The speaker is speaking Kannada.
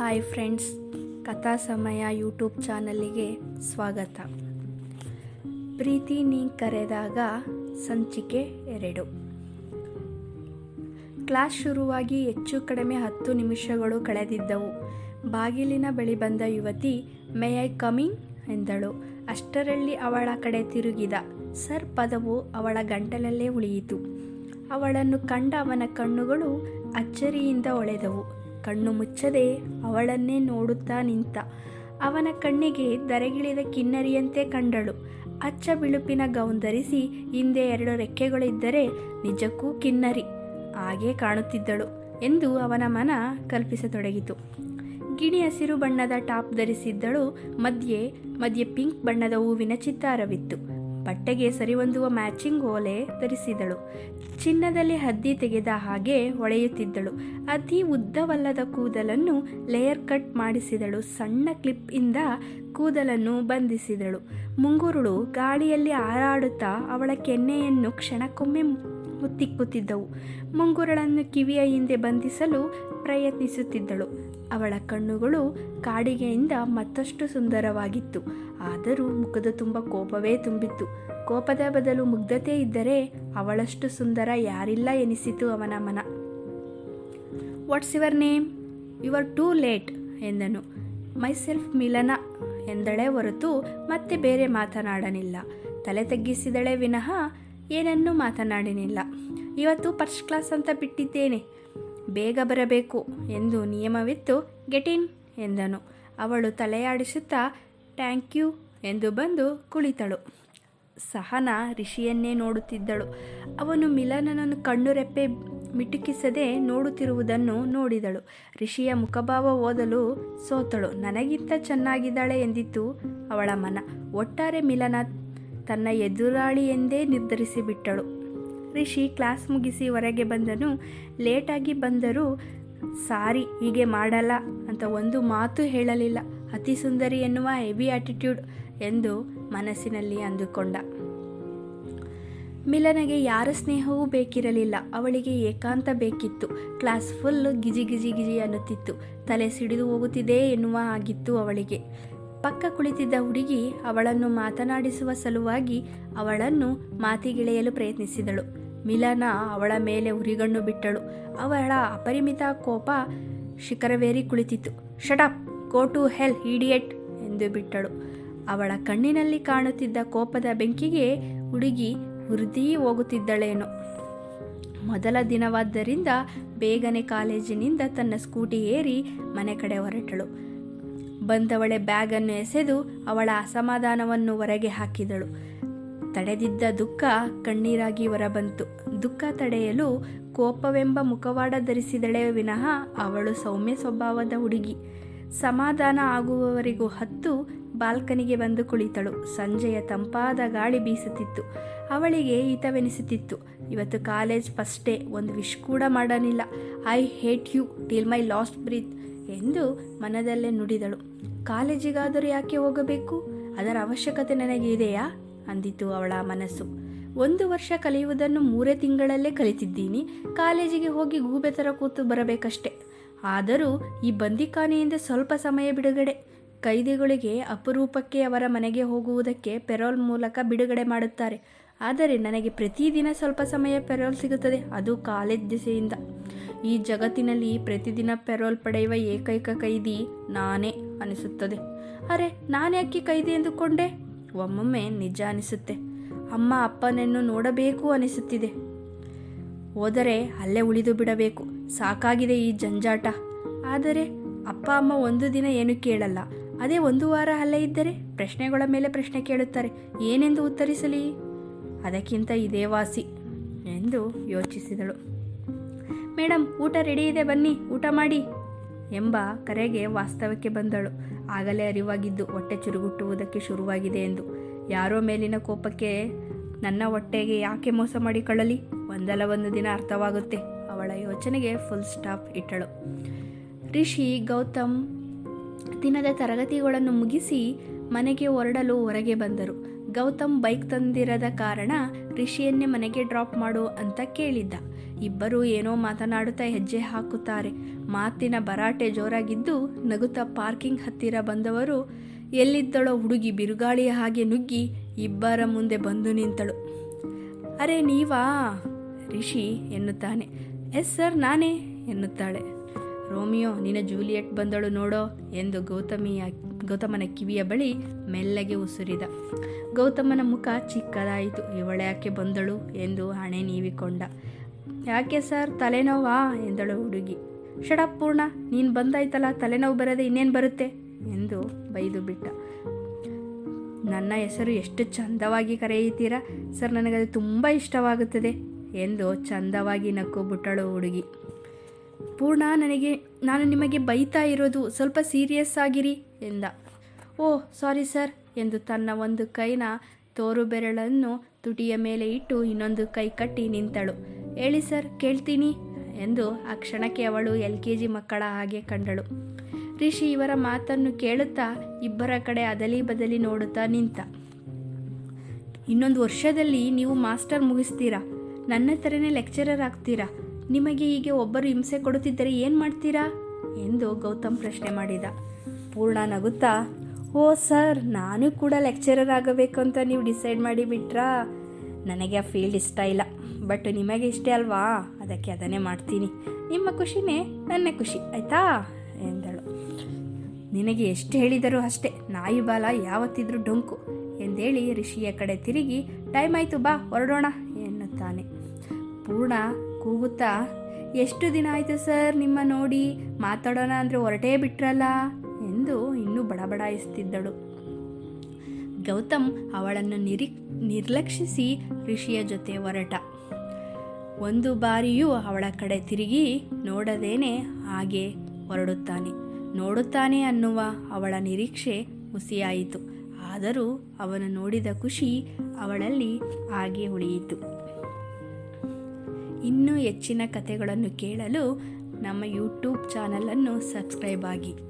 ಹಾಯ್ ಫ್ರೆಂಡ್ಸ್ ಕಥಾ ಸಮಯ ಯೂಟ್ಯೂಬ್ ಚಾನಲ್ಲಿಗೆ ಸ್ವಾಗತ. ಪ್ರೀತಿ ನೀ ಕರೆದಾಗ ಸಂಚಿಕೆ ಎರಡು. ಕ್ಲಾಸ್ ಶುರುವಾಗಿ ಹೆಚ್ಚು ಕಡಿಮೆ ಹತ್ತು ನಿಮಿಷಗಳು ಕಳೆದಿದ್ದವು. ಬಾಗಿಲಿನ ಬಳಿ ಬಂದ ಯುವತಿ ಮೇ ಐ ಕಮಿಂಗ್ ಎಂದಳು. ಅಷ್ಟರಲ್ಲಿ ಅವಳ ಕಡೆ ತಿರುಗಿದ. ಸರ್ ಪದವು ಅವಳ ಗಂಟಲಲ್ಲೇ ಉಳಿಯಿತು. ಅವಳನ್ನು ಕಂಡ ಅವನ ಕಣ್ಣುಗಳು ಅಚ್ಚರಿಯಿಂದ ಹೊಳೆದವು ಕಣ್ಣು ಮುಚ್ಚದೆ ಅವಳನ್ನೇ ನೋಡುತ್ತಾ ನಿಂತ. ಅವನ ಕಣ್ಣಿಗೆ ದರೆಗಿಳಿದ ಕಿನ್ನರಿಯಂತೆ ಕಂಡಳು. ಅಚ್ಚ ಬಿಳುಪಿನ ಗೌನ್ ಧರಿಸಿ ಹಿಂದೆ ಎರಡು ರೆಕ್ಕೆಗಳಿದ್ದರೆ ನಿಜಕ್ಕೂ ಕಿನ್ನರಿ. ಹಾಗೆ ಕಾಣುತ್ತಿದ್ದಳು ಎಂದು ಅವನ ಮನ ಕಲ್ಪಿಸತೊಡಗಿತು. ಗಿಣಿ ಹಸಿರು ಬಣ್ಣದ ಟಾಪ್ ಧರಿಸಿದ್ದಳು. ಮಧ್ಯೆ ಮಧ್ಯೆ ಪಿಂಕ್ ಬಣ್ಣದ ಹೂವಿನ ಚಿತ್ತಾರವಿತ್ತು. ಬಟ್ಟೆಗೆ ಸರಿಹೊಂದುವ ಮ್ಯಾಚಿಂಗ್ ಓಲೆ ಧರಿಸಿದಳು. ಚಿನ್ನದಲ್ಲಿ ಹದ್ದಿ ತೆಗೆದ ಹಾಗೆ ಹೊಳೆಯುತ್ತಿದ್ದಳು. ಅತಿ ಉದ್ದವಲ್ಲದ ಕೂದಲನ್ನು ಲೇಯರ್ ಕಟ್ ಮಾಡಿಸಿದಳು. ಸಣ್ಣ ಕ್ಲಿಪ್ ಇಂದ ಕೂದಲನ್ನು ಬಂಧಿಸಿದಳು. ಮುಂಗುರುಳು ಗಾಳಿಯಲ್ಲಿ ಹಾರಾಡುತ್ತಾ ಅವಳ ಕೆನ್ನೆಯನ್ನು ಕ್ಷಣಕ್ಕೊಮ್ಮೆ ಮುತ್ತಿಕ್ಕುತ್ತಿದ್ದವು. ಮುಂಗುರುಳನ್ನು ಕಿವಿಯ ಹಿಂದೆ ಬಂಧಿಸಲು ಪ್ರಯತ್ನಿಸುತ್ತಿದ್ದಳು. ಅವಳ ಕಣ್ಣುಗಳು ಕಾಡಿಗೆಯಿಂದ ಮತ್ತಷ್ಟು ಸುಂದರವಾಗಿತ್ತು. ಆದರೂ ಮುಖದ ತುಂಬ ಕೋಪವೇ ತುಂಬಿತ್ತು. ಕೋಪದ ಬದಲು ಮುಗ್ಧತೆ ಇದ್ದರೆ ಅವಳಷ್ಟು ಸುಂದರ ಯಾರಿಲ್ಲ ಎನಿಸಿತು ಅವನ ಮನ. What's your name you are too late ಎಂದನು. ಮೈಸೆಲ್ಫ್ ಮಿಲನ ಎಂದಳೆ ಹೊರತು ಮತ್ತೆ ಬೇರೆ ಮಾತನಾಡಲಿಲ್ಲ. ತಲೆ ತಗ್ಗಿಸಿದಳೆ ವಿನಃ ಏನನ್ನೂ ಮಾತನಾಡಿನಿಲ್ಲ. ಇವತ್ತು ಫಸ್ಟ್ ಕ್ಲಾಸ್ ಅಂತ ಬಿಟ್ಟಿದ್ದೇನೆ. ಬೇಗ ಬರಬೇಕು ಎಂದು ನಿಯಮವಿತ್ತು ಗೆಟಿನ್ ಎಂದನು. ಅವಳು ತಲೆಯಾಡಿಸುತ್ತಾ ಟ್ಯಾಂಕ್ ಯು ಎಂದು ಬಂದು ಕುಳಿತಳು. ಸಹನ ಋಷಿಯನ್ನೇ ನೋಡುತ್ತಿದ್ದಳು. ಅವನು ಮಿಲನನನ್ನು ಕಣ್ಣುರೆಪ್ಪೆ ಮಿಟುಕಿಸದೆ ನೋಡುತ್ತಿರುವುದನ್ನು ನೋಡಿದಳು. ಋಷಿಯ ಮುಖಭಾವ ಓದಲು ಸೋತಳು. ನನಗಿಂತ ಚೆನ್ನಾಗಿದ್ದಾಳೆ ಎಂದಿತ್ತು ಅವಳ ಮನ. ಒಟ್ಟಾರೆ ಮಿಲನ ತನ್ನ ಎದುರಾಳಿ ಎಂದೇ ನಿರ್ಧರಿಸಿಬಿಟ್ಟಳು. ರಿಷಿ ಕ್ಲಾಸ್ ಮುಗಿಸಿ ಹೊರಗೆ ಬಂದನು. ಲೇಟಾಗಿ ಬಂದರೂ, ಸಾರಿ, ಹೀಗೆ ಮಾಡಲ್ಲ ಅಂತ ಒಂದು ಮಾತು ಹೇಳಲಿಲ್ಲ. ಅತಿ ಸುಂದರಿ ಎನ್ನುವ ಹೆವಿ ಆಟಿಟ್ಯೂಡ್ ಎಂದು ಮನಸ್ಸಿನಲ್ಲಿ ಅಂದುಕೊಂಡ. ಮಿಲನಗೆ ಯಾರ ಸ್ನೇಹವೂ ಬೇಕಿರಲಿಲ್ಲ. ಅವಳಿಗೆ ಏಕಾಂತ ಬೇಕಿತ್ತು. ಕ್ಲಾಸ್ ಫುಲ್ ಗಿಜಿ ಗಿಜಿ ಗಿಜಿ ಅನ್ನುತ್ತಿತ್ತು. ತಲೆ ಸಿಡಿದು ಹೋಗುತ್ತಿದೆ ಎನ್ನುವ ಆಗಿತ್ತು ಅವಳಿಗೆ. ಪಕ್ಕ ಕುಳಿತಿದ್ದ ಹುಡುಗಿ ಅವಳನ್ನು ಮಾತನಾಡಿಸುವ ಸಲುವಾಗಿ ಅವಳನ್ನು ಮಾತಿಗಿಳೆಯಲು ಪ್ರಯತ್ನಿಸಿದಳು. ಮಿಲನ ಅವಳ ಮೇಲೆ ಉರಿಗಣ್ಣು ಬಿಟ್ಟಳು. ಅವಳ ಅಪರಿಮಿತ ಕೋಪ ಶಿಖರವೇರಿ ಕುಳಿತಿತ್ತು. Shut up go to hell idiot ಎಂದು ಬಿಟ್ಟಳು. ಅವಳ ಕಣ್ಣಿನಲ್ಲಿ ಕಾಣುತ್ತಿದ್ದ ಕೋಪದ ಬೆಂಕಿಗೆ ಹುಡುಗಿ ಹುರಿದಿ ಹೋಗುತ್ತಿದ್ದಳೇನೋ. ಮೊದಲ ದಿನವಾದ್ದರಿಂದ ಬೇಗನೆ ಕಾಲೇಜಿನಿಂದ ತನ್ನ ಸ್ಕೂಟಿ ಏರಿ ಮನೆ ಕಡೆ ಹೊರಟಳು. ಬಂದವಳೆ ಬ್ಯಾಗನ್ನು ಎಸೆದು ಅವಳ ಅಸಮಾಧಾನವನ್ನು ಹೊರಗೆ ಹಾಕಿದಳು. ತಡೆದಿದ್ದ ದುಃಖ ಕಣ್ಣೀರಾಗಿ ಹೊರಬಂತು. ದುಃಖ ತಡೆಯಲು ಕೋಪವೆಂಬ ಮುಖವಾಡ ಧರಿಸಿದಳೆ ವಿನಃ ಅವಳು ಸೌಮ್ಯ ಸ್ವಭಾವದ ಹುಡುಗಿ. ಸಮಾಧಾನ ಆಗುವವರೆಗೂ ಹತ್ತು ಬಾಲ್ಕನಿಗೆ ಬಂದು ಕುಳಿತಳು. ಸಂಜೆಯ ತಂಪಾದ ಗಾಳಿ ಬೀಸುತ್ತಿತ್ತು. ಅವಳಿಗೆ ಹಿತವೆನಿಸುತ್ತಿತ್ತು. ಇವತ್ತು ಕಾಲೇಜ್ ಫಸ್ಟೇ ಒಂದು ವಿಶ್ ಕೂಡ ಮಾಡಲಿಲ್ಲ I hate you till my last breath ಎಂದು ಮನದಲ್ಲೇ ನುಡಿದಳು. ಕಾಲೇಜಿಗಾದರೂ ಯಾಕೆ ಹೋಗಬೇಕು? ಅದರ ಅವಶ್ಯಕತೆ ನನಗೆ ಇದೆಯಾ? ಅಂದಿತು ಅವಳ ಮನಸ್ಸು. ಒಂದು ವರ್ಷ ಕಲಿಯುವುದನ್ನು ಮೂರೇ ತಿಂಗಳಲ್ಲೇ ಕಲಿತಿದ್ದೀನಿ. ಕಾಲೇಜಿಗೆ ಹೋಗಿ ಗೂಬೆ ಥರ ಕೂತು ಬರಬೇಕಷ್ಟೆ. ಆದರೂ ಈ ಬಂದಿಖಾನೆಯಿಂದ ಸ್ವಲ್ಪ ಸಮಯ ಬಿಡುಗಡೆ. ಕೈದಿಗಳಿಗೆ ಅಪರೂಪಕ್ಕೆ ಅವರ ಮನೆಗೆ ಹೋಗುವುದಕ್ಕೆ ಪೆರೋಲ್ ಮೂಲಕ ಬಿಡುಗಡೆ ಮಾಡುತ್ತಾರೆ. ಆದರೆ ನನಗೆ ಪ್ರತಿದಿನ ಸ್ವಲ್ಪ ಸಮಯ ಪೆರೋಲ್ ಸಿಗುತ್ತದೆ. ಅದು ಕಾಲೇಜ್ ದಿಸೆಯಿಂದ. ಈ ಜಗತ್ತಿನಲ್ಲಿ ಪ್ರತಿದಿನ ಪೆರೋಲ್ ಪಡೆಯುವ ಏಕೈಕ ಕೈದಿ ನಾನೇ ಅನಿಸುತ್ತದೆ. ಅರೆ ನಾನ್ಯಾಕೆ ಕೈದಿ ಎಂದುಕೊಂಡೆ? ಒಮ್ಮೊಮ್ಮೆ ನಿಜ ಅನಿಸುತ್ತೆ. ಅಮ್ಮ ಅಪ್ಪನನ್ನು ನೋಡಬೇಕು ಅನಿಸುತ್ತಿದೆ. ಹೋದರೆ ಅಲ್ಲೇ ಉಳಿದು ಬಿಡಬೇಕು. ಸಾಕಾಗಿದೆ ಈ ಜಂಜಾಟ. ಆದರೆ ಅಪ್ಪ, ಅಮ್ಮ ಒಂದು ದಿನ ಏನು ಕೇಳಲ್ಲ. ಅದೇ ಒಂದು ವಾರ ಅಲ್ಲೇ ಇದ್ದರೆ ಪ್ರಶ್ನೆಗಳ ಮೇಲೆ ಪ್ರಶ್ನೆ ಕೇಳುತ್ತಾರೆ. ಏನೆಂದು ಉತ್ತರಿಸಲಿ? ಅದಕ್ಕಿಂತ ಇದೇ ವಾಸಿ ಎಂದು ಯೋಚಿಸಿದಳು. ಮೇಡಮ್ ಊಟ ರೆಡಿ ಇದೆ, ಬನ್ನಿ, ಊಟ ಮಾಡಿ ಎಂಬ ಕರೆಗೆ ವಾಸ್ತವಕ್ಕೆ ಬಂದಳು. ಆಗಲೇ ಅರಿವಾಗಿದ್ದು ಹೊಟ್ಟೆ ಚುರುಗುಟ್ಟುವುದಕ್ಕೆ ಶುರುವಾಗಿದೆ ಎಂದು. ಯಾರೋ ಮೇಲಿನ ಕೋಪಕ್ಕೆ ನನ್ನ ಹೊಟ್ಟೆಗೆ ಯಾಕೆ ಮೋಸ ಮಾಡಿಕೊಳ್ಳಲಿ? ಒಂದಲ್ಲ ಒಂದು ದಿನ ಅರ್ಥವಾಗುತ್ತೆ ಅವಳ ಯೋಚನೆಗೆ ಫುಲ್ ಸ್ಟಾಪ್ ಇಟ್ಟಳು. ರಿಷಿ ಗೌತಮ್, ದಿನದ ತರಗತಿಗಳನ್ನು ಮುಗಿಸಿ ಮನೆಗೆ ಹೊರಡಲು ಹೊರಗೆ ಬಂದರು. ಗೌತಮ್ ಬೈಕ್ ತಂದಿರದ ಕಾರಣ ರಿಷಿಯನ್ನೇ ಮನೆಗೆ ಡ್ರಾಪ್ ಮಾಡು ಅಂತ ಕೇಳಿದ್ದ. ಇಬ್ಬರೂ ಏನೋ ಮಾತನಾಡುತ್ತಾ ಹೆಜ್ಜೆ ಹಾಕುತ್ತಾರೆ. ಮಾತಿನ ಭರಾಟೆ ಜೋರಾಗಿದ್ದು ನಗುತ್ತಾ ಪಾರ್ಕಿಂಗ್ ಹತ್ತಿರ ಬಂದವರು ಎಲ್ಲಿದ್ದಳೋ ಹುಡುಗಿ ಬಿರುಗಾಳಿಯ ಹಾಗೆ ನುಗ್ಗಿ ಇಬ್ಬರ ಮುಂದೆ ಬಂದು ನಿಂತಳು. ಅರೆ ನೀವಾ? ರಿಷಿ ಎನ್ನುತ್ತಾನೆ. ಎಸ್ ಸರ್, ನಾನೇ, ಎನ್ನುತ್ತಾಳೆ. ರೋಮಿಯೋ, ನಿನ್ನ ಜೂಲಿಯಟ್ ಬಂದಳು ನೋಡೋ, ಎಂದು ಗೌತಮಿಯ ಗೌತಮನ ಕಿವಿಯ ಬಳಿ ಮೆಲ್ಲಗೆ ಉಸುರಿದ. ಗೌತಮನ ಮುಖ ಚಿಕ್ಕದಾಯಿತು. ಇವಳ್ಯಾಕೆ ಬಂದಳು? ಎಂದು ಹಣೆ ನೀವಿಕೊಂಡ. ಯಾಕೆ ಸರ್? ತಲೆನೋವಾ? ಎಂದಳು ಹುಡುಗಿ. ಶಡಪ್ ಪೂರ್ಣ. ನೀನು ಬಂದಾಯ್ತಲ್ಲ, ತಲೆನೋವು ಬರದೆ ಇನ್ನೇನು ಬರುತ್ತೆ? ಎಂದು ಬೈದು ಬಿಟ್ಟ. ನನ್ನ ಹೆಸರು ಎಷ್ಟು ಚಂದವಾಗಿ ಕರೆಯುತ್ತೀರಾ? ಸರ್, ನನಗದು ತುಂಬ ಇಷ್ಟವಾಗುತ್ತದೆ, ಎಂದು ಚಂದವಾಗಿ ನಕ್ಕು ಬಿಟ್ಟಳು ಹುಡುಗಿ. ಪೂರ್ಣ, ನನಗೆ, ನಾನು ನಿಮಗೆ ಬೈತಾ ಇರೋದು ಸ್ವಲ್ಪ ಸೀರಿಯಸ್ ಆಗಿರಿ. ಎಂದ ಓ, ಸಾರಿ ಸರ್, ಎಂದು ತನ್ನ ಒಂದು ಕೈನ ತೋರು ಬೆರಳನ್ನು ತುಟಿಯ ಮೇಲೆ ಇಟ್ಟು ಇನ್ನೊಂದು ಕೈ ಕಟ್ಟಿ ನಿಂತಳು. ಹೇಳಿ ಸರ್, ಕೇಳ್ತೀನಿ, ಎಂದು ಆ ಕ್ಷಣಕ್ಕೆ ಅವಳು ಎಲ್ ಕೆ ಜಿ ಮಕ್ಕಳ ಹಾಗೆ ಕಂಡಳು. ರಿಷಿ ಇವರ ಮಾತನ್ನು ಕೇಳುತ್ತಾ ಇಬ್ಬರ ಕಡೆ ಅದಲಿ ಬದಲಿ ನೋಡುತ್ತಾ ನಿಂತ. ಇನ್ನೊಂದು ವರ್ಷದಲ್ಲಿ ನೀವು ಮಾಸ್ಟರ್ ಮುಗಿಸ್ತೀರಾ? ನನ್ನ ಥರನೇ ಲೆಕ್ಚರರ್ ಆಗ್ತೀರಾ? ನಿಮಗೆ ಹೀಗೆ ಒಬ್ಬರು ಹಿಂಸೆ ಕೊಡುತ್ತಿದ್ದರೆ ಏನು ಮಾಡ್ತೀರಾ? ಎಂದು ಗೌತಮ್ ಪ್ರಶ್ನೆ ಮಾಡಿದ. ಪೂರ್ಣ ನಗುತ್ತಾ, ಓ ಸರ್, ನಾನು ಕೂಡ ಲೆಕ್ಚರರ್ ಆಗಬೇಕು ಅಂತ ನೀವು ಡಿಸೈಡ್ ಮಾಡಿಬಿಟ್ರಾ ನನಗೆ ಆ ಫೀಲ್ಡ್ ಇಷ್ಟ ಇಲ್ಲ. ಬಟ್ ನಿಮಗೆ ಇಷ್ಟ ಅಲ್ವಾ? ಅದಕ್ಕೆ ಅದನ್ನೇ ಮಾಡ್ತೀನಿ. ನಿಮ್ಮ ಖುಷಿನೇ ನನ್ನ ಖುಷಿ, ಆಯಿತಾ? ಎಂದಳು. ನಿನಗೆ ಎಷ್ಟು ಹೇಳಿದರೂ ಅಷ್ಟೇ. ನಾಯಿ ಬಾಲ ಯಾವತ್ತಿದ್ರೂ ಡೊಂಕು. ಎಂದೇಳಿ ಋಷಿಯ ಕಡೆ ತಿರುಗಿ, ಟೈಮ್ ಆಯಿತು, ಬಾ, ಹೊರಡೋಣ, ಎನ್ನುತ್ತಾನೆ. ಪೂರ್ಣ ಕೂಗುತ್ತಾ, ಎಷ್ಟು ದಿನ ಆಯಿತು ಸರ್ ನಿಮ್ಮ ನೋಡಿ? ಮಾತಾಡೋಣ ಅಂದರೆ ಹೊರಟೇ ಬಿಟ್ರಲ್ಲ? ಇನ್ನೂ ಬಡಬಡಾಯಿಸುತ್ತಿದ್ದಳು ಗೌತಮ್ ಅವಳನ್ನು ನಿರಿ, ನಿರ್ಲಕ್ಷಿಸಿ ಋಷಿಯ ಜೊತೆ ಹೊರಟ ಒಂದು ಬಾರಿಯೂ ಅವಳ ಕಡೆ ತಿರುಗಿ ನೋಡದೇನೆ ಹಾಗೆ ಹೊರಡುತ್ತಾನೆ. ನೋಡುತ್ತಾನೆ ಅನ್ನುವ ಅವಳ ನಿರೀಕ್ಷೆ ಹುಸಿಯಾಯಿತು. ಆದರೂ ಅವನು ನೋಡಿದ ಖುಷಿ ಅವಳಲ್ಲಿ ಹಾಗೆ ಉಳಿಯಿತು. ಇನ್ನೂ ಹೆಚ್ಚಿನ ಕಥೆಗಳನ್ನು ಕೇಳಲು ನಮ್ಮ ಯೂಟ್ಯೂಬ್ ಚಾನಲನ್ನು ಸಬ್ಸ್ಕ್ರೈಬ್ ಆಗಿ.